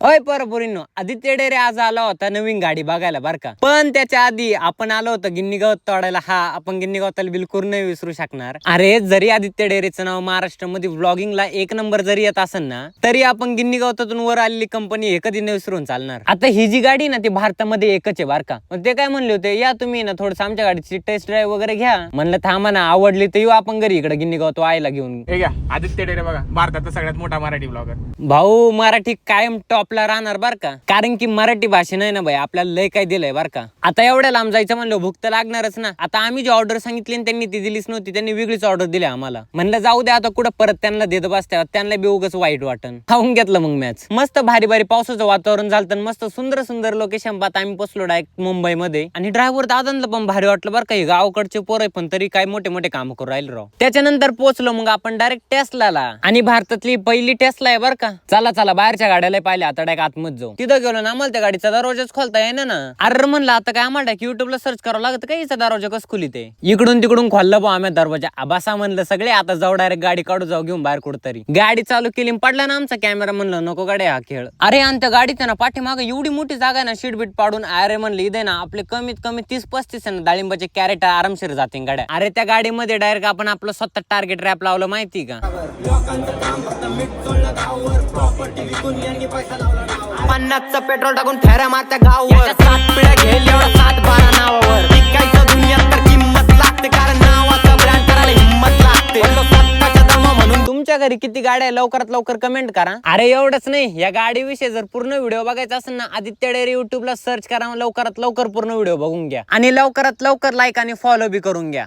ओय परपुरीनो आदित्य डेरे आज आला होता नवीन गाडी बघायला बर का. पण त्याच्या आधी आपण आलो होतो गिन्नी गवत तोडायला हा आपण गिन्नी गवताला बिलकुल नाही विसरू शकणार. अरे जरी आदित्य डेरेचं नाव महाराष्ट्रामध्ये व्लॉगिंगला एक नंबर जरी येत असेल ना तरी आपण गिन्नी गवतातून वर आलेली कंपनी हे कधी नाही विसरून चालणार. आता ही जी गाडी ना ती भारतामध्ये एकच आहे बर का. मग ते काय म्हणले होते या तुम्ही ना थोडस आमच्या गाडीची टेस्ट ड्राईव्ह वगैरे घ्या. म्हणलं थांबा ना आवडली तर येऊ आपण घरी इकडे गिन्नी गवत व्हायला घेऊन. हे घ्या आदित्य डेरे बघा भारताचा सगळ्यात मोठा मराठी ब्लॉगर भाऊ मराठी कायम टॉपला राहणार बर का? कारण की मराठी भाषे नाही ना भाई आपल्याला लय काय दिलंय बर का? आता एवढ्या लांब जायचं म्हणलं भूक तर लागणारच ना. आता आम्ही जी ऑर्डर सांगितली आणि त्यांनी ती दिलीच नव्हती त्यांनी वेगळीच ऑर्डर दिली आम्हाला. म्हणलं जाऊ द्या आता कुठं परत त्यांना देत बसत्या त्यांना बी उगच वाईट वाटन. खाऊन घेतलं मग मॅच मस्त भारी भारी पावसाचं वातावरण झालं तर मस्त सुंदर सुंदर लोकेशन पाहता आम्ही बसलो डायरेक्ट मुंबईमध्ये. आणि ड्रायव्हर दादांना पण भारी वाटलं बरं का हे गावाकडचे पोर आहे पण तरी काय मोठे मोठे काम करू राहिले राव. त्याच्यानंतर पोहोचलो मग आपण डायरेक्ट टेस्लाला आणि भारतातली पहिली टेस्ला आहे बरं का. चला चला बाहेरच्या गाड्याला पाहिल्या आता डायरेक्ट आतमध्ये जाऊ तिथं गेलो ना आम्हाला त्या गाडीचा दरवाजाच खोलता येईना ना. अरे म्हणलं आता काय आम्हाला युट्यूबला सर्च करावं लागत काय हिचा दरवाजा कस खुली ते इकडून तिकडून खोललं बा आम्ही दरवाजा. आबासा म्हणलं सगळे आता जाऊ डायरेक्ट गाडी काढू जाऊ घेऊन बाहेर कुठतरी. गाडी चालू केली पडला ना आमचा कॅमेरा म्हणलं नको गाडी हा खेळ. अरे आणि त्या गाडीत ना पाठीमागं एवढी मोठी जागा आहे ना शीट बीट पाडून. अरे म्हणलं इथे ना आपले कमीत कमी तीस पस्तीस आहे ना डाळिंबाचे कॅरेट आरामशीर जातील गाड्या. अरे त्या गाडीमध्ये डायरेक्ट आपण आपलं स्वतः टार्गेट रॅप लावलं माहिती का? पन्नासचं पेट्रोल टाकून फेऱ्या मारत्या गावावर. सात पिढ्या घेईल एवढा सात बारा नावावर. विकायचं दुनियात तर किंमत लागते कारण नावाचा ब्रँड करायला हिंमत लागते. दमा म्हणून. तुमच्या घरी किती गाड्या आहे लवकरात लवकर कमेंट करा. अरे एवढंच नाही या गाडीविषयी जर पूर्ण व्हिडिओ बघायचा असेल ना आदित्य डेअरी युट्यूबला सर्च करा लवकरात लवकर पूर्ण व्हिडिओ बघून घ्या. आणि लवकरात लवकर लाईक आणि फॉलो बी करून घ्या.